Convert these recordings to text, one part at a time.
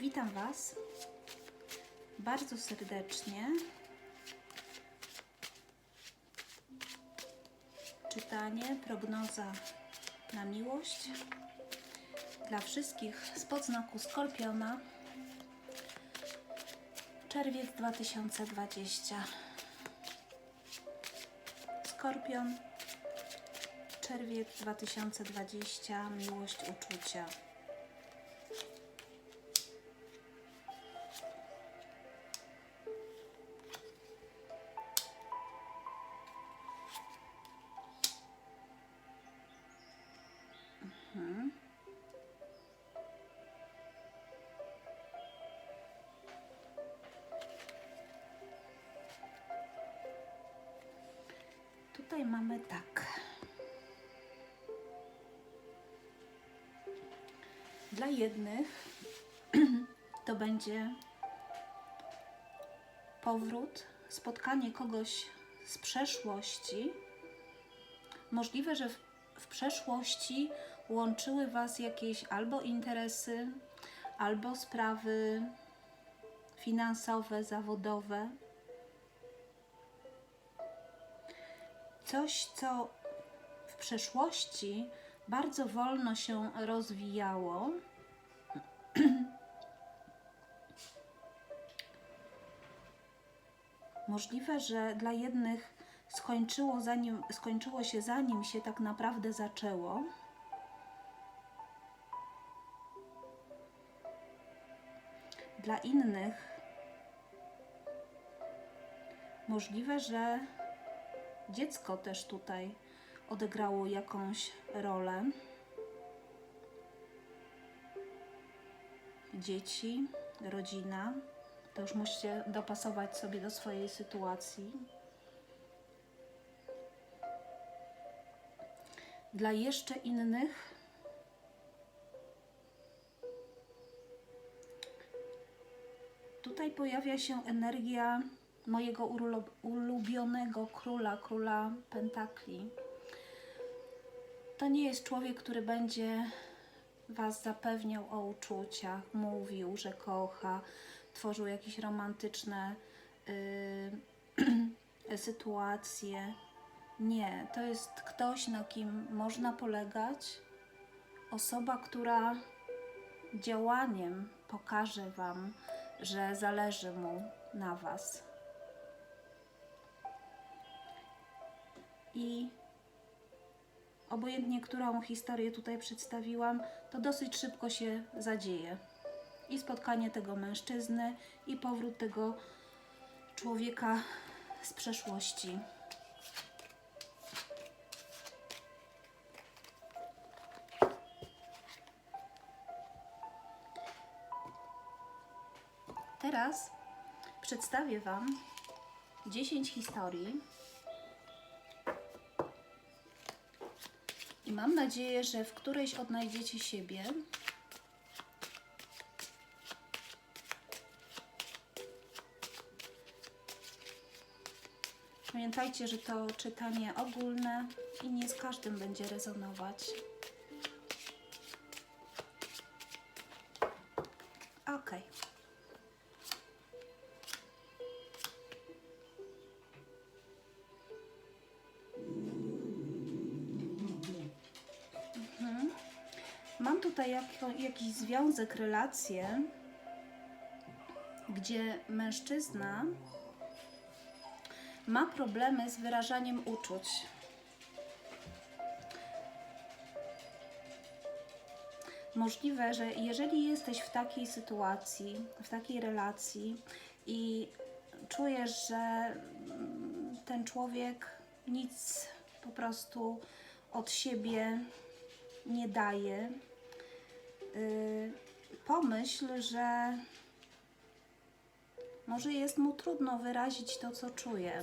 Witam Was bardzo serdecznie. Czytanie, prognoza na miłość dla wszystkich spod znaku Skorpiona. Czerwiec 2020. Skorpion. Czerwiec 2020. Miłość uczucia. Dla jednych to będzie powrót, spotkanie kogoś z przeszłości. Możliwe, że w, w przeszłości łączyły Was jakieś albo interesy, albo sprawy finansowe, zawodowe. coś, co w przeszłości bardzo wolno się rozwijało. Możliwe, że dla jednych skończyło, zanim, skończyło się zanim się tak naprawdę zaczęło. Dla innych możliwe, że dziecko też tutaj odegrało jakąś rolę. Dzieci, rodzina. To już musicie dopasować sobie do swojej sytuacji. Dla jeszcze innych tutaj pojawia się energia mojego ulubionego króla, króla pentakli. To nie jest człowiek, który będzie Was zapewniał o uczuciach, mówił, że kocha, tworzył jakieś romantyczne y, sytuacje. Nie, to jest ktoś, na kim można polegać. Osoba, która działaniem pokaże Wam, że zależy mu na Was. i obojętnie którą historię tutaj przedstawiłam, to dosyć szybko się zadzieje. I spotkanie tego mężczyzny, i powrót tego człowieka z przeszłości. Teraz przedstawię Wam 10 historii I mam nadzieję, że w którejś odnajdziecie siebie. Pamiętajcie, że to czytanie ogólne i nie z każdym będzie rezonować. Ok. Mam tutaj jakiś związek, relację, gdzie mężczyzna ma problemy z wyrażaniem uczuć. Możliwe, że jeżeli jesteś w takiej sytuacji, w takiej relacji i czujesz, że ten człowiek nic po prostu od siebie nie daje, pomyśl, że może jest mu trudno wyrazić to, co czuje.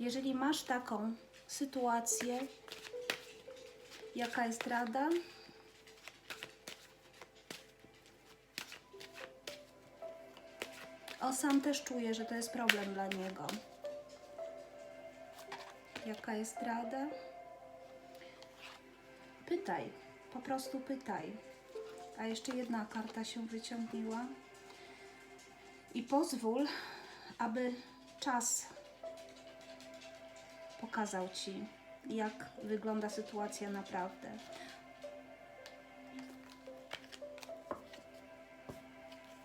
Jeżeli masz taką sytuację, jaka jest rada? O, sam też czuje, że to jest problem dla niego. Jaka jest rada? Pytaj, po prostu pytaj. A jeszcze jedna karta się wyciągniła. I pozwól, aby czas pokazał Ci, jak wygląda sytuacja naprawdę.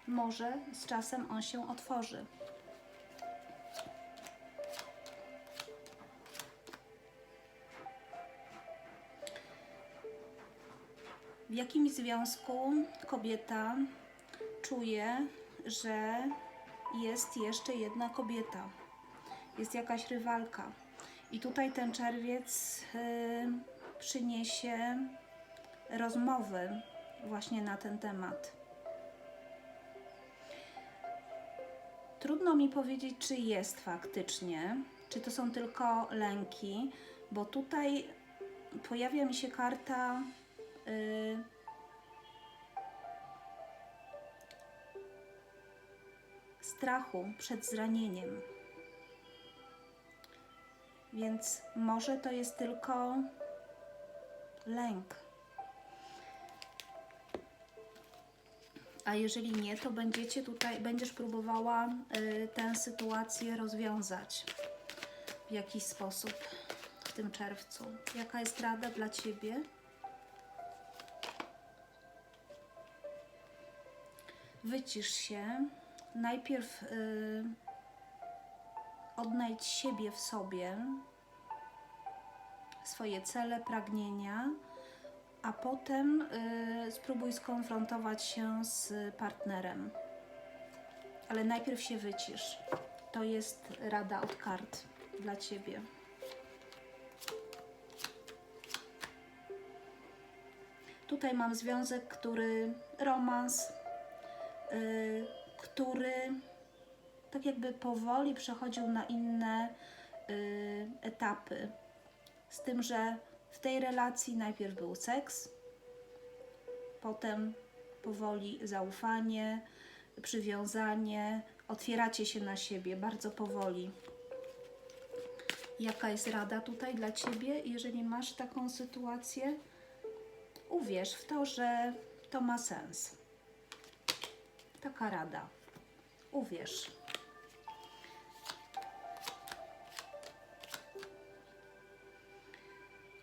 Może z czasem on się otworzy. W jakimś związku kobieta czuje, że jest jeszcze jedna kobieta, jest jakaś rywalka. I tutaj ten czerwiec y, przyniesie rozmowy właśnie na ten temat. Trudno mi powiedzieć, czy jest faktycznie, czy to są tylko lęki, bo tutaj pojawia mi się karta y, strachu przed zranieniem. Więc może to jest tylko lęk. A jeżeli nie, to będziecie tutaj, będziesz próbowała y, tę sytuację rozwiązać w jakiś sposób w tym czerwcu. Jaka jest rada dla Ciebie? Wycisz się. Najpierw y, odnajdź siebie w sobie, swoje cele, pragnienia, a potem y, spróbuj skonfrontować się z partnerem. Ale najpierw się wycisz. To jest rada od kart dla ciebie. Tutaj mam związek, który romans, który tak jakby powoli przechodził na inne y, etapy. Z tym, że w tej relacji najpierw był seks, potem powoli zaufanie, przywiązanie, otwieracie się na siebie bardzo powoli. Jaka jest rada tutaj dla ciebie, jeżeli masz taką sytuację? Uwierz w to, że to ma sens. Taka rada. Uwierz.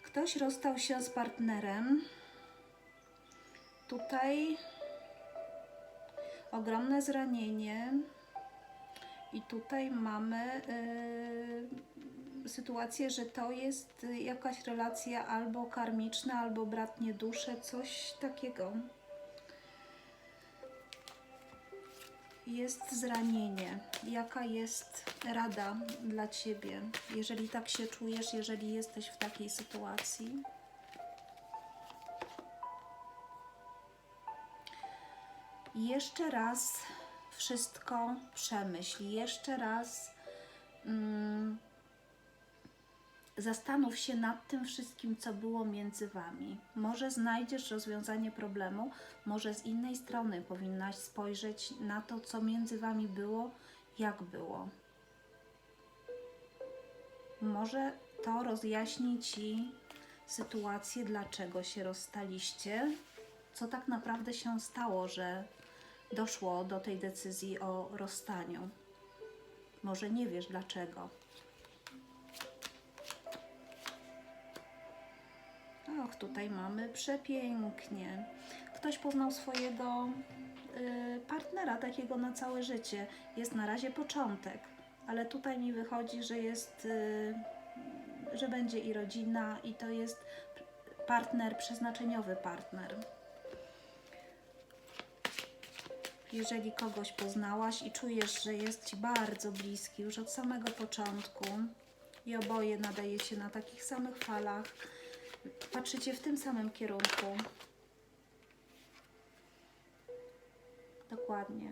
Ktoś rozstał się z partnerem. Tutaj ogromne zranienie. I tutaj mamy y, sytuację, że to jest jakaś relacja albo karmiczna, albo bratnie dusze, coś takiego. Jest zranienie. Jaka jest rada dla ciebie, jeżeli tak się czujesz, jeżeli jesteś w takiej sytuacji? Jeszcze raz wszystko przemyśl, jeszcze raz mm, zastanów się nad tym wszystkim, co było między Wami. Może znajdziesz rozwiązanie problemu, może z innej strony powinnaś spojrzeć na to, co między Wami było, jak było. Może to rozjaśni Ci sytuację, dlaczego się rozstaliście, co tak naprawdę się stało, że doszło do tej decyzji o rozstaniu. Może nie wiesz dlaczego. Och, tutaj mamy przepięknie. Ktoś poznał swojego y, partnera, takiego na całe życie. Jest na razie początek, ale tutaj mi wychodzi, że jest, y, że będzie i rodzina, i to jest partner, przeznaczeniowy partner. Jeżeli kogoś poznałaś i czujesz, że jest Ci bardzo bliski już od samego początku i oboje nadajecie na takich samych falach, patrzycie w tym samym kierunku. Dokładnie.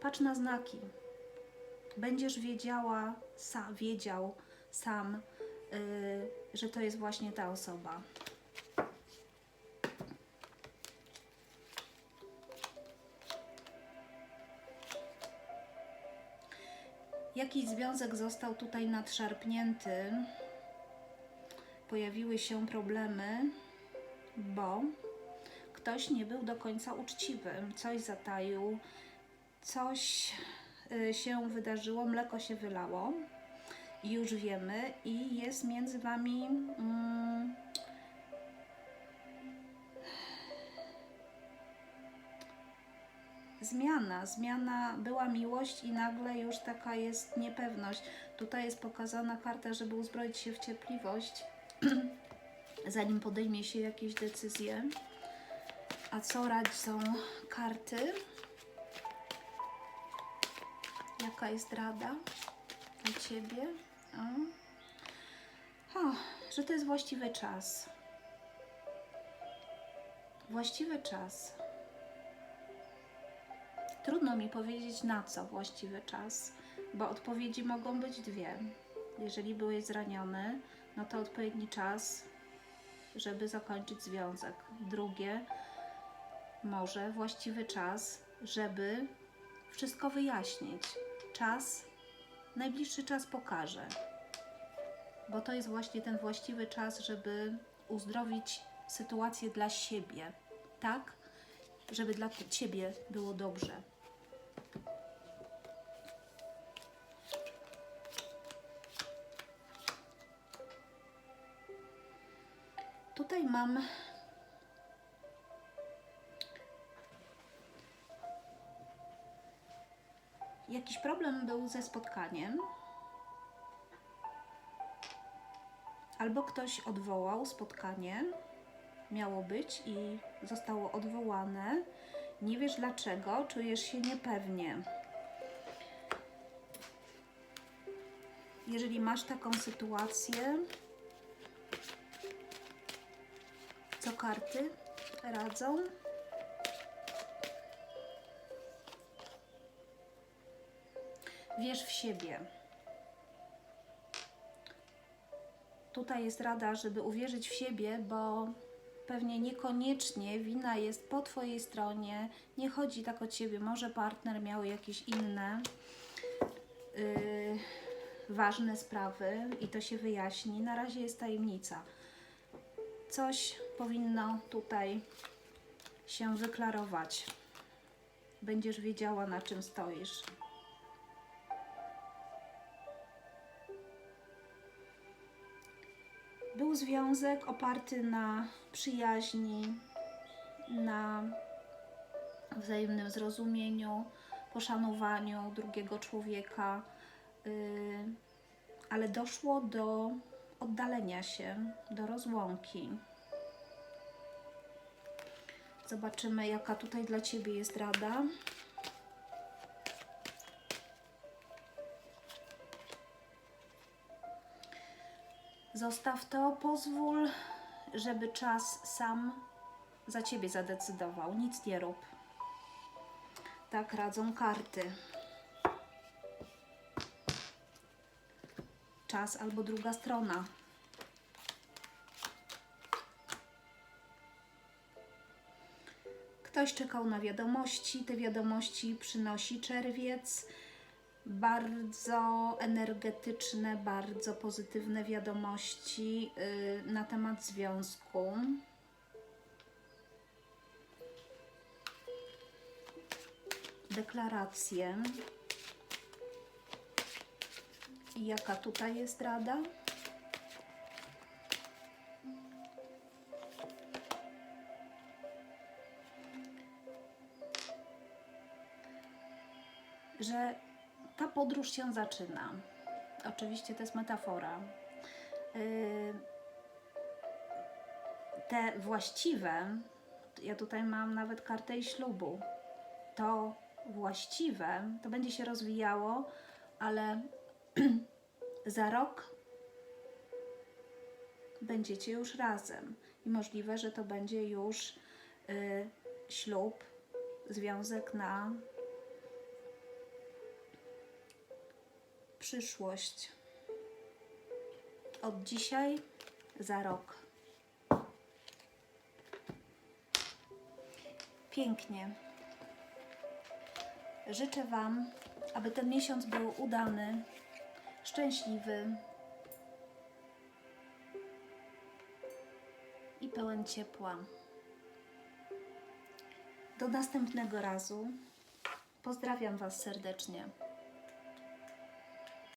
Patrz na znaki. Będziesz wiedziała, sa, wiedział sam, yy, że to jest właśnie ta osoba. Jakiś związek został tutaj nadszarpnięty pojawiły się problemy, bo ktoś nie był do końca uczciwy, coś zataił, coś y, się wydarzyło, mleko się wylało. Już wiemy i jest między wami mm, zmiana, zmiana, była miłość i nagle już taka jest niepewność. Tutaj jest pokazana karta, żeby uzbroić się w cierpliwość, zanim podejmie się jakieś decyzje. A co radzą karty? Jaka jest rada dla Ciebie? O. Że to jest właściwy czas. Właściwy czas. Trudno mi powiedzieć na co właściwy czas, bo odpowiedzi mogą być dwie. Jeżeli byłeś zraniony, no to odpowiedni czas, żeby zakończyć związek. Drugie, może właściwy czas, żeby wszystko wyjaśnić. Czas, najbliższy czas pokaże, bo to jest właśnie ten właściwy czas, żeby uzdrowić sytuację dla siebie, tak? Żeby dla ciebie było dobrze. Tutaj mam jakiś problem był ze spotkaniem. Albo ktoś odwołał spotkanie, miało być i zostało odwołane. Nie wiesz dlaczego, czujesz się niepewnie. Jeżeli masz taką sytuację, co karty radzą? Wierz w siebie. Tutaj jest rada, żeby uwierzyć w siebie, bo pewnie niekoniecznie wina jest po Twojej stronie. Nie chodzi tak o Ciebie. Może partner miał jakieś inne yy, ważne sprawy i to się wyjaśni. Na razie jest tajemnica. Coś powinno tutaj się wyklarować. Będziesz wiedziała, na czym stoisz. Był związek oparty na przyjaźni, na wzajemnym zrozumieniu, poszanowaniu drugiego człowieka, yy, ale doszło do oddalenia się, do rozłąki. Zobaczymy, jaka tutaj dla Ciebie jest rada. Zostaw to, pozwól, żeby czas sam za Ciebie zadecydował. Nic nie rób. Tak radzą karty. Czas albo druga strona. Ktoś czekał na wiadomości. Te wiadomości przynosi czerwiec. Bardzo energetyczne, bardzo pozytywne wiadomości yy, na temat związku. Deklaracje. I jaka tutaj jest rada? Że ta podróż się zaczyna. Oczywiście to jest metafora. Yy, te właściwe, ja tutaj mam nawet kartę i ślubu. To właściwe, to będzie się rozwijało, ale za rok będziecie już razem i możliwe, że to będzie już y, ślub, związek na przyszłość. Od dzisiaj za rok. Pięknie. Życzę Wam, aby ten miesiąc był udany, szczęśliwy i pełen ciepła. Do następnego razu. Pozdrawiam Was serdecznie.